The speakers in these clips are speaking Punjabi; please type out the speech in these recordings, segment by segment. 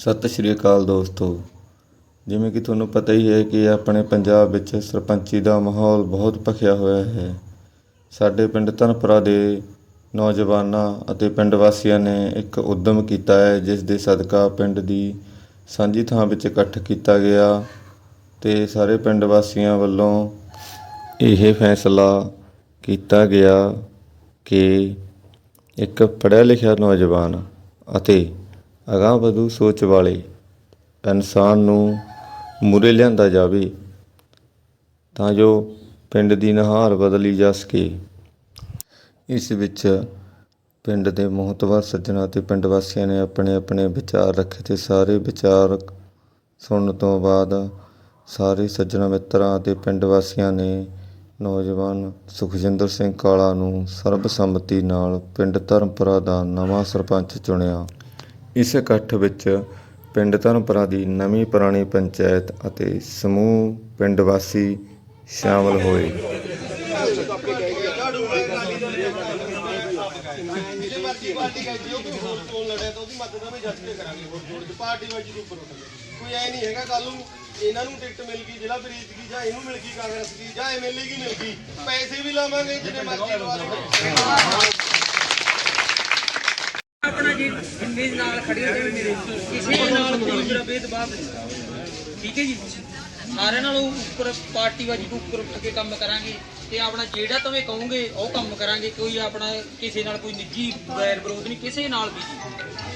ਸਤਿ ਸ਼੍ਰੀ ਅਕਾਲ ਦੋਸਤੋ। ਜਿਵੇਂ ਕਿ ਤੁਹਾਨੂੰ ਪਤਾ ਹੀ ਹੈ ਕਿ ਆਪਣੇ ਪੰਜਾਬ ਵਿੱਚ ਸਰਪੰਚੀ ਦਾ ਮਾਹੌਲ ਬਹੁਤ ਭਖਿਆ ਹੋਇਆ ਹੈ। ਸਾਡੇ ਪਿੰਡ ਧਨਪੁਰਾ ਦੇ ਨੌਜਵਾਨਾਂ ਅਤੇ ਪਿੰਡ ਵਾਸੀਆਂ ਨੇ ਇੱਕ ਉਦਮ ਕੀਤਾ ਹੈ, ਜਿਸ ਦੇ ਸਦਕਾ ਪਿੰਡ ਦੀ ਸਾਂਝੀ ਥਾਂ ਵਿੱਚ ਇਕੱਠ ਕੀਤਾ ਗਿਆ ਤੇ ਸਾਰੇ ਪਿੰਡ ਵਾਸੀਆਂ ਵੱਲੋਂ ਇਹ ਫੈਸਲਾ ਕੀਤਾ ਗਿਆ ਕਿ ਇੱਕ ਪੜ੍ਹਿਆ ਲਿਖਿਆ ਨੌਜਵਾਨ ਅਤੇ ਅਗਾਂਹ ਵਧੂ ਸੋਚ ਵਾਲੇ, ਇਨਸਾਨ ਨੂੰ ਮੂਹਰੇ ਲਿਆਂਦਾ ਜਾਵੇ, ਤਾਂ ਜੋ ਪਿੰਡ ਦੀ ਨਹਾਰ ਬਦਲੀ ਜਾ ਸਕੇ। ਇਸ ਵਿੱਚ ਪਿੰਡ ਦੇ ਮੋਹਤਵਰ ਸੱਜਣਾ ਅਤੇ ਪਿੰਡ ਵਾਸੀਆਂ ਨੇ ਆਪਣੇ ਆਪਣੇ ਵਿਚਾਰ ਰੱਖੇ ਤੇ ਸਾਰੇ ਵਿਚਾਰ ਸੁਣਨ ਤੋਂ ਬਾਅਦ ਸਾਰੇ ਸੱਜਣਾ ਮਿੱਤਰਾਂ ਅਤੇ ਪਿੰਡ ਵਾਸੀਆਂ ਨੇ ਨੌਜਵਾਨ ਸੁਖਜਿੰਦਰ ਸਿੰਘ ਕਾਲਾ ਨੂੰ ਸਰਬਸੰਮਤੀ ਨਾਲ ਪਿੰਡ ਧਰਮਪੁਰਾ ਦਾ ਨਵਾਂ ਸਰਪੰਚ ਚੁਣਿਆ। ਇਸ ਇਕੱਠ ਵਿੱਚ ਪਿੰਡ ਧਰਮਪੁਰਾ ਦੀ ਨਵੀਂ ਪੁਰਾਣੀ ਪੰਚਾਇਤ ਅਤੇ ਸਮੂਹ ਪਿੰਡ ਵਾਸੀ ਸ਼ਾਮਲ ਹੋਏ। ਕੋਈ ਐ ਨਹੀਂ ਹੈਗਾ ਕੱਲ ਨੂੰ ਇਹਨਾਂ ਨੂੰ ਟਿਕਟ ਮਿਲ ਗਈ, ਜ਼ਿਲ੍ਹਾ ਪ੍ਰੀਤ ਦੀ, ਜਾਂ ਇਹਨੂੰ ਮਿਲ ਗਈ, ਕਾਂਗਰਸ ਦੀ, ਜਾਂ ਐਮਐਲਏ ਦੀ ਮਿਲ ਗਈ। ਪੈਸੇ ਵੀ ਲਾਵਾਂਗੇ, ਜਿੰਨੇ ਮਰਜ਼ੀ ਲਵਾ ਲਓ ਆਪਣਾ ਜੀ ਜਿੰਨੇ ਨਾਲ ਖੜੀਆਂ ਨੇ ਮੇਰੇ ਕਿਸੇ ਨਾਲ ਕੋਈ ਮੇਰਾ ਭੇਦਭਾਵ ਨਹੀਂ ਠੀਕ ਹੈ ਜੀ? ਸਾਰਿਆਂ ਨਾਲੋਂ ਉੱਪਰ ਪਾਰਟੀ ਵਾਜੀ ਤੋਂ ਉੱਪਰ ਉੱਠ ਕੇ ਕੰਮ ਕਰਾਂਗੇ ਤੇ ਆਪਣਾ ਜਿਹੜਾ ਤੁਸੀਂ ਕਹੋਗੇ ਉਹ ਕੰਮ ਕਰਾਂਗੇ। ਕੋਈ ਆਪਣਾ ਕਿਸੇ ਨਾਲ ਕੋਈ ਨਿੱਜੀ ਵੈਰ ਵਿਰੋਧ ਨਹੀਂ ਕਿਸੇ ਨਾਲ ਵੀ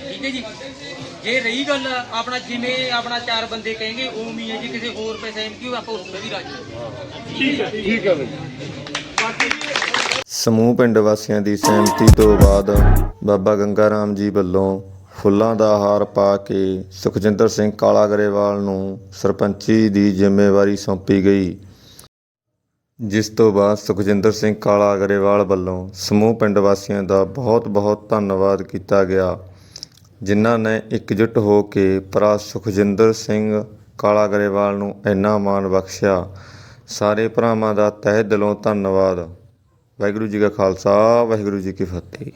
ਠੀਕ ਹੈ ਜੀ? ਜੇ ਰਹੀ ਗੱਲ ਆਪਣਾ ਜਿਵੇਂ ਆਪਣਾ ਚਾਰ ਬੰਦੇ ਕਹੇਂਗੇ ਉਵੇਂ ਹੀ ਹੈ ਜੀ। ਕਿਸੇ ਹੋਰ ਪੈਸੇ ਐਮ ਕਿਉਂ ਆਪਾਂ ਉਸ ਤੇ ਵੀ ਰਾਜੀ। ਸਮੂਹ ਪਿੰਡ ਵਾਸੀਆਂ ਦੀ ਸਹਿਮਤੀ ਤੋਂ ਬਾਅਦ ਬਾਬਾ ਗੰਗਾ ਰਾਮ ਜੀ ਵੱਲੋਂ ਫੁੱਲਾਂ ਦਾ ਹਾਰ ਪਾ ਕੇ ਸੁਖਜਿੰਦਰ ਸਿੰਘ ਕਾਲਾ ਗਰੇਵਾਲ ਨੂੰ ਸਰਪੰਚੀ ਦੀ ਜ਼ਿੰਮੇਵਾਰੀ ਸੌਂਪੀ ਗਈ। ਜਿਸ ਤੋਂ ਬਾਅਦ ਸੁਖਜਿੰਦਰ ਸਿੰਘ ਕਾਲਾ ਗਰੇਵਾਲ ਵੱਲੋਂ ਸਮੂਹ ਪਿੰਡ ਵਾਸੀਆਂ ਦਾ ਬਹੁਤ-ਬਹੁਤ ਧੰਨਵਾਦ ਕੀਤਾ ਗਿਆ, ਜਿਨ੍ਹਾਂ ਨੇ ਇਕਜੁੱਟ ਹੋ ਕੇ ਭਰਾ ਸੁਖਜਿੰਦਰ ਸਿੰਘ ਕਾਲਾ ਗਰੇਵਾਲ ਨੂੰ ਇੰਨਾ ਮਾਣ ਬਖਸ਼ਿਆ। ਸਾਰੇ ਭਰਾਵਾਂ ਦਾ ਤਹਿ ਦਿਲੋਂ ਧੰਨਵਾਦ। ਵਾਹਿਗੁਰੂ ਜੀ ਕਾ ਖਾਲਸਾ, ਵਾਹਿਗੁਰੂ ਜੀ ਕੀ ਫਤਿਹ।